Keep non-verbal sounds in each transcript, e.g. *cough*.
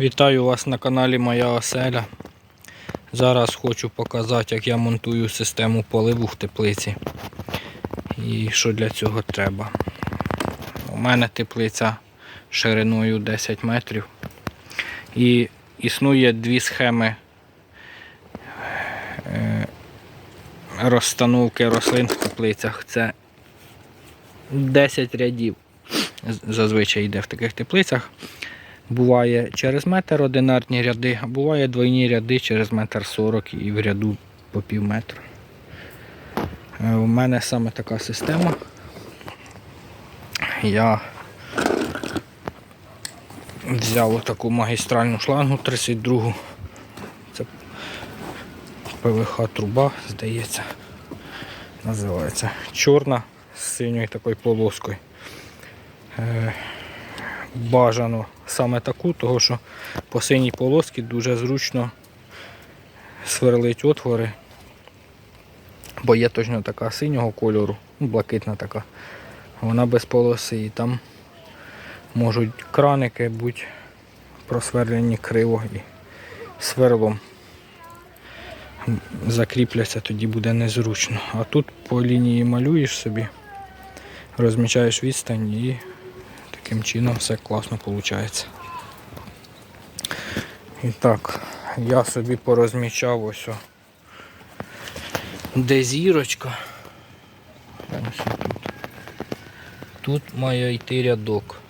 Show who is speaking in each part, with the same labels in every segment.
Speaker 1: Вітаю вас на каналі Моя Оселя. Зараз хочу показати, як я монтую систему поливу в теплиці і що для цього треба. У мене теплиця шириною 10 метрів. І існує дві схеми е, розстановки рослин в теплицях. Це 10 рядів зазвичай йде в таких теплицях. Буває через метр одинарні ряди, а буває двойні ряди через метр сорок і в ряду по пів метра. Е, У мене саме така система. Я взяв таку магістральну шлангу 32. Це ПВХ труба, здається. Називається. Чорна з синьою такою полоскою. Е, бажано саме таку, тому що по синій полосці дуже зручно сверлить отвори, бо є точно така синього кольору, ну, блакитна така. Вона без полоси і там можуть краники бути просверлені криво і сверлом закріпляться, тоді буде незручно. А тут по лінії малюєш собі, розмічаєш відстань і Таким чином все класно виходить. І так, я собі порозмічав ось. Де зірочка. Ось тут. Тут має йти рядок.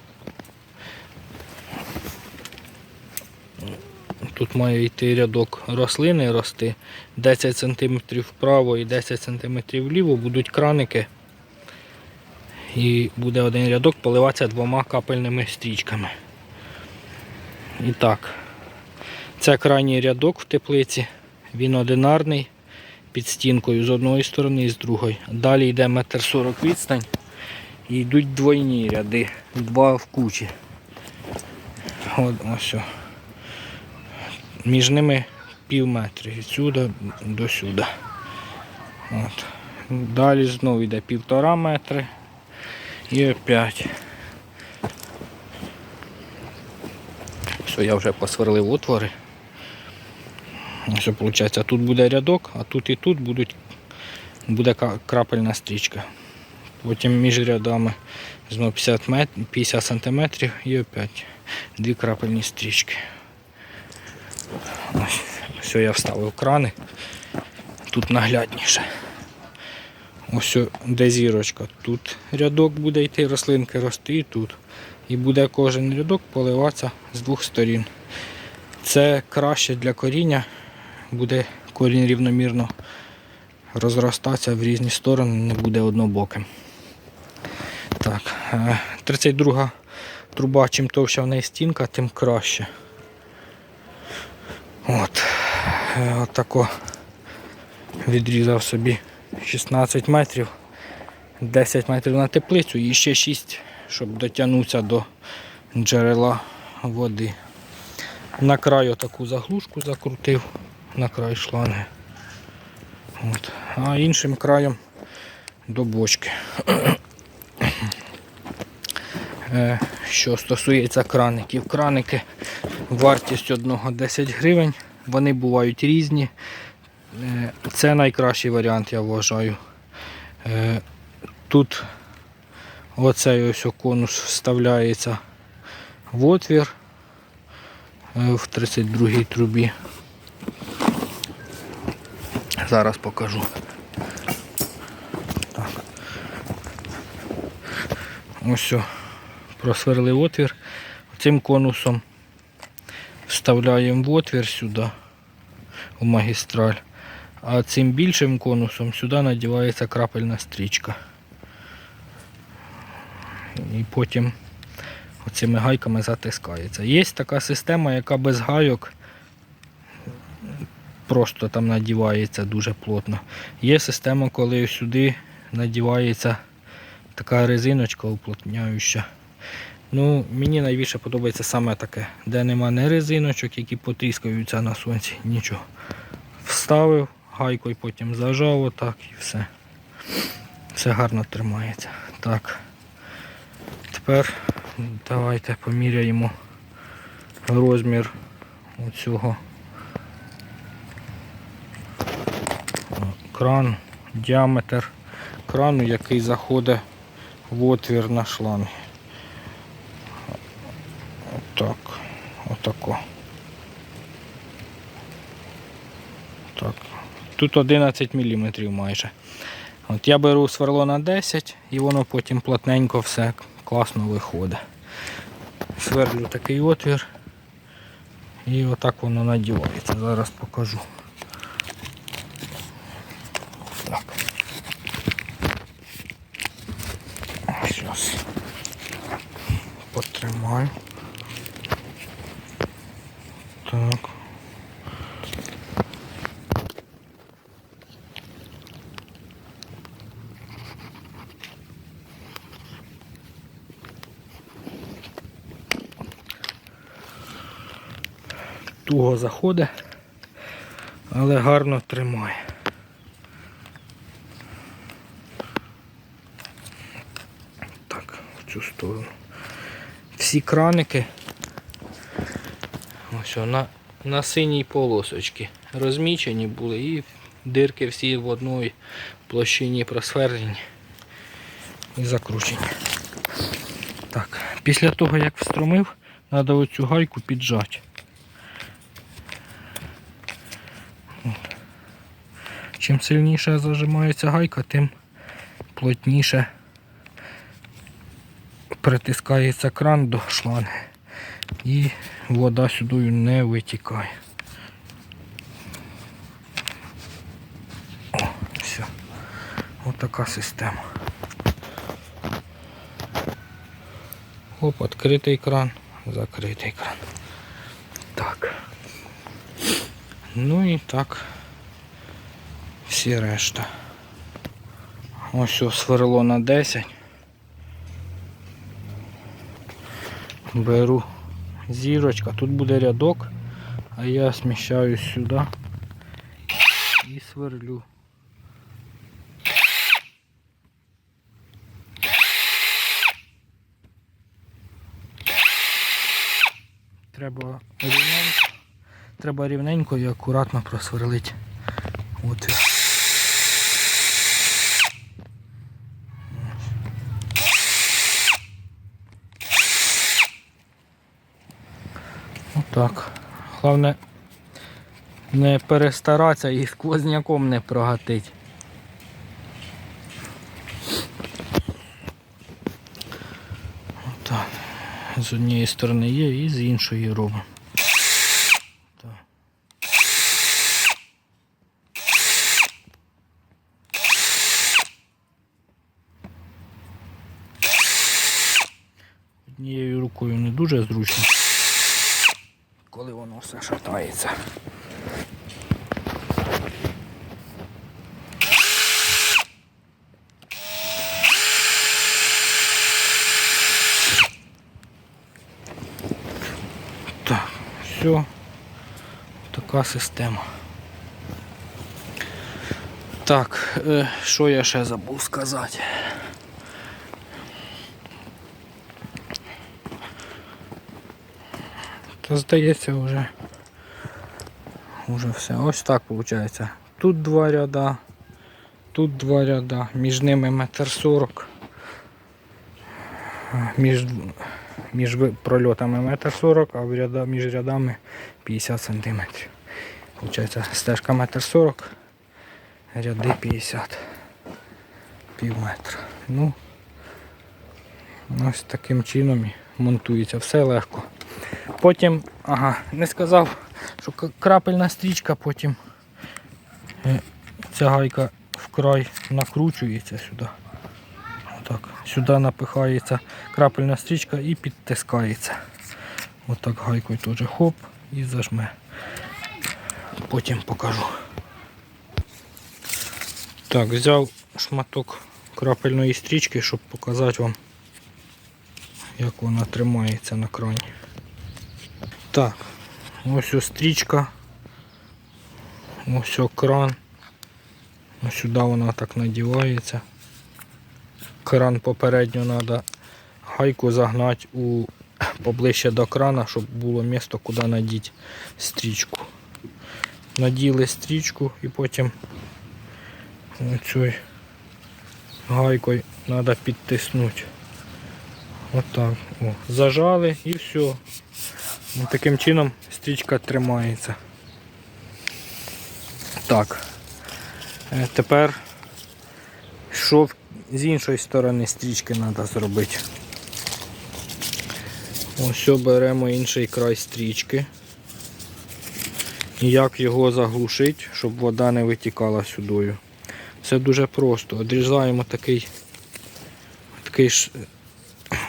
Speaker 1: Тут має йти рядок рослини рости. 10 см вправо і 10 см вліво будуть краники і буде один рядок поливатися двома капельними стрічками. І так, це крайній рядок в теплиці, він одинарний під стінкою з одної сторони і з другої. Далі йде метр сорок відстань і йдуть двойні ряди, два в кучі. От, ось. Між ними пів метра від сюди до сюди. От. Далі знову йде півтора метри. І опять. Все, я вже посверлив отвори. Ось виходить, тут буде рядок, а тут і тут будуть, буде крапельна стрічка. Потім між рядами знову 50, мет, 50 сантиметрів і опять дві крапельні стрічки. Ось, все, я вставив крани. Тут наглядніше. Ось де зірочка. Тут рядок буде йти, рослинки рости і тут. І буде кожен рядок поливатися з двох сторін. Це краще для коріння, буде корінь рівномірно розростатися в різні сторони, не буде однобоким. Так, е, 32 труба, чим товща в неї стінка, тим краще. От. Е, Отако відрізав собі 16 метрів, 10 метрів на теплицю і ще 6, щоб дотягнутися до джерела води. На краю таку заглушку закрутив, на край шланги. От. А іншим краєм до бочки. Е, Що стосується краників, краники вартість одного 10 гривень, вони бувають різні. Е, Це найкращий варіант, я вважаю. Е, Тут оцей ось конус вставляється в отвір е, в 32-й трубі. Зараз покажу. Ось о, просверлив отвір. Цим конусом вставляємо в отвір сюди, в магістраль. А цим більшим конусом сюди надівається крапельна стрічка. І потім оцими гайками затискається. Є така система, яка без гайок просто там надівається дуже плотно. Є система, коли сюди надівається така резиночка уплотняюча. Ну, мені найбільше подобається саме таке, де нема не резиночок, які потріскаються на сонці, нічого. Вставив гайкою, потім зажав отак і все. Все гарно тримається. Так. Тепер давайте поміряємо розмір оцього кран, діаметр крану, який заходить в отвір на шланг. Отак. Отако. Так. Тут 11 мм майже. От я беру сверло на 10 і воно потім плотненько все класно виходить. Сверлю такий отвір і отак воно надівається. Зараз покажу. Так. Зараз. Потримаю. Так. Туго заходить, але гарно тримає. Так, в цю сторону. Всі краники ось на, на синій полосочці розмічені були і дирки всі в одній площині просверлені і закручені. Так, після того як встромив, треба оцю гайку піджати. Чим сильніше зажимається гайка, тим плотніше притискається кран до шланги і вода сюди не витікає. О, все. Отака система. Оп, відкритий кран, закритий кран. Так. Ну і так. Всі решта. Ось о, сверло на 10. Беру зірочка, тут буде рядок, а я сміщаюсь сюди і сверлю. Треба рівненько, треба рівненько і акуратно просверлити отвір. Отак. Головне не перестаратися і сквозняком не прогатить. Отак. З однієї сторони є і з іншої робимо. Однією рукою не дуже зручно коли воно все шатається. Все. Така система. Так, е, що я ще забув сказати? Та здається вже вже все. Ось так виходить. Тут два ряда, тут два ряда, між ними метр сорок. Між, між прольотами метр сорок, а ряда, між рядами 50 сантиметрів. Получається стежка метр сорок, ряди 50. Пів метра. Ну, ось таким чином монтується. Все легко. Потім, ага, не сказав, що крапельна стрічка, потім е, ця гайка вкрай накручується сюди. Отак. Сюди напихається крапельна стрічка і підтискається. Отак гайкою теж хоп і зажме. Потім покажу. Так, взяв шматок крапельної стрічки, щоб показати вам, як вона тримається на крані. Так, ось ось стрічка. Ось кран. Ось сюди вона так надівається. Кран попередньо треба гайку загнати у *coughs* поближче до крана, щоб було місто, куди надіти стрічку. Наділи стрічку і потім оцю гайкою треба підтиснути. Отак. О, зажали і все. Ну, Таким чином стрічка тримається. Так. Е, Тепер що з іншої сторони стрічки треба зробити. Ось беремо інший край стрічки. І як його заглушити, щоб вода не витікала сюдою. Це дуже просто. Одрізаємо такий, такий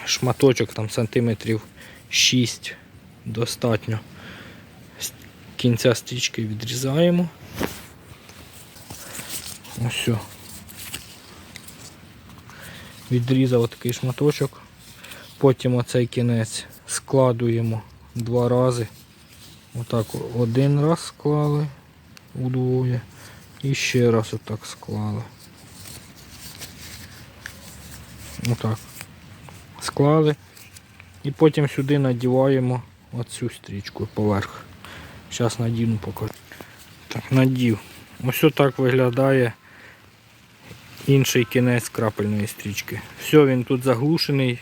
Speaker 1: шматочок там сантиметрів 6 достатньо. З кінця стрічки відрізаємо. Ось. Відрізав такий шматочок. Потім оцей кінець складуємо два рази. Отак один раз склали удвоє. І ще раз отак склали. Отак. Склали. І потім сюди надіваємо оцю стрічку поверх. Зараз надіну покажу. Так, надів. Ось так виглядає інший кінець крапельної стрічки. Все, він тут заглушений.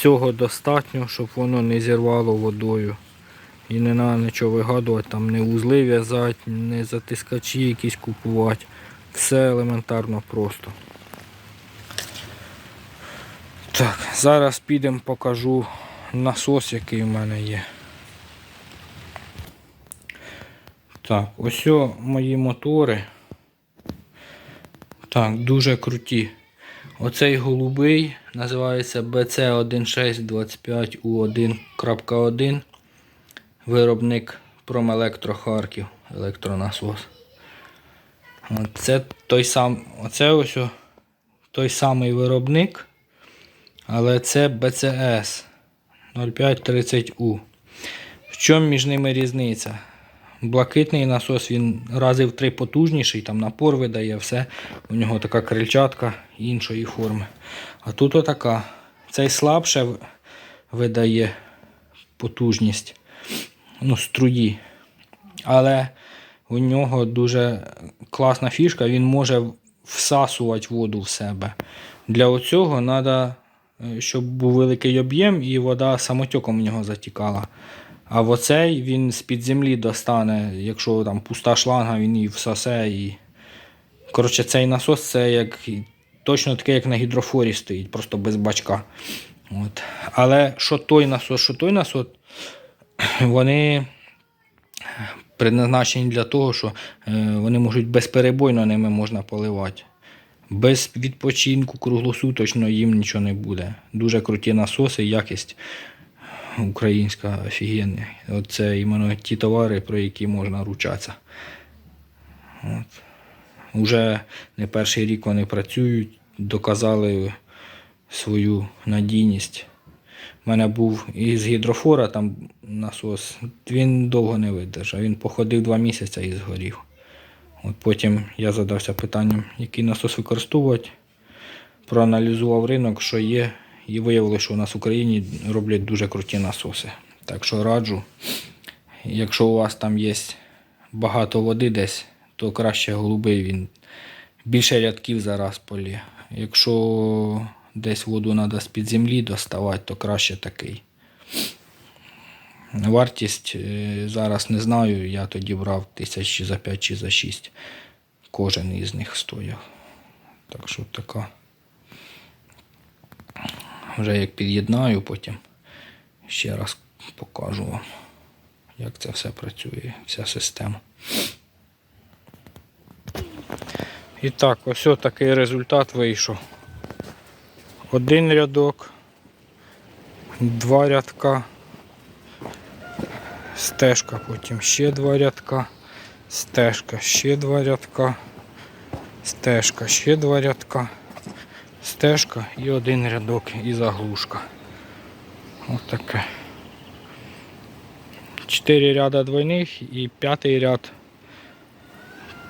Speaker 1: Цього достатньо, щоб воно не зірвало водою. І не треба нічого вигадувати, там не узли в'язати, не затискачі якісь купувати. Все елементарно просто. Так, зараз підемо покажу насос, який в мене є. Так, ось мої мотори. Так, дуже круті. Оцей голубий називається BC1625U1.1. Виробник Промелектро Харків, електронасос. Це той сам, оце ось той самий виробник, але це BCS 0530U. В чому між ними різниця? Блакитний насос він рази в три потужніший, там напор видає, все. У нього така крильчатка іншої форми. А тут отака. Цей слабше видає потужність ну, струї. Але у нього дуже класна фішка, він може всасувати воду в себе. Для оцього треба, щоб був великий об'єм і вода самотеком в нього затікала. А в оцей він з-під землі достане, якщо там пуста шланга, він її всосе. І... Коротше, цей насос це як, точно такий, як на гідрофорі стоїть, просто без бачка. От. Але що той насос, що той насос, *clears throat* вони предназначені для того, що е, вони можуть безперебойно ними можна поливати. Без відпочинку круглосуточно їм нічого не буде. Дуже круті насоси, якість українська офігенна. Оце іменно ті товари, про які можна ручатися. От. Уже не перший рік вони працюють, доказали свою надійність. У мене був із гідрофора там насос. Він довго не видержав. Він походив два місяці і згорів. От потім я задався питанням, який насос використовувати. Проаналізував ринок, що є, і виявилося, що у нас в Україні роблять дуже круті насоси. Так що раджу, якщо у вас там є багато води десь, то краще голубий він більше рядків зараз полє. Якщо десь воду треба з-під землі доставати, то краще такий. Вартість е, зараз не знаю, я тоді брав тисяч за 5 чи за 6. Кожен із них стояв. Так що така. Вже як під'єднаю потім, ще раз покажу вам, як це все працює, вся система. І так, ось такий результат вийшов. Один рядок, два рядка, стежка, потім ще два рядка, стежка, ще два рядка, стежка, ще два рядка, стежка і один рядок і заглушка. Ось таке. Чотири ряда двойних і п'ятий ряд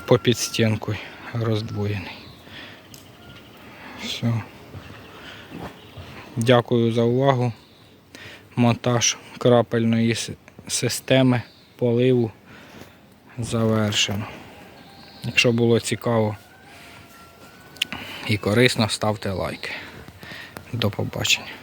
Speaker 1: по підстінку роздвоєний. Все. Дякую за увагу. монтаж крапельної системи поливу завершено. Якщо було цікаво і корисно, ставте лайки. До побачення.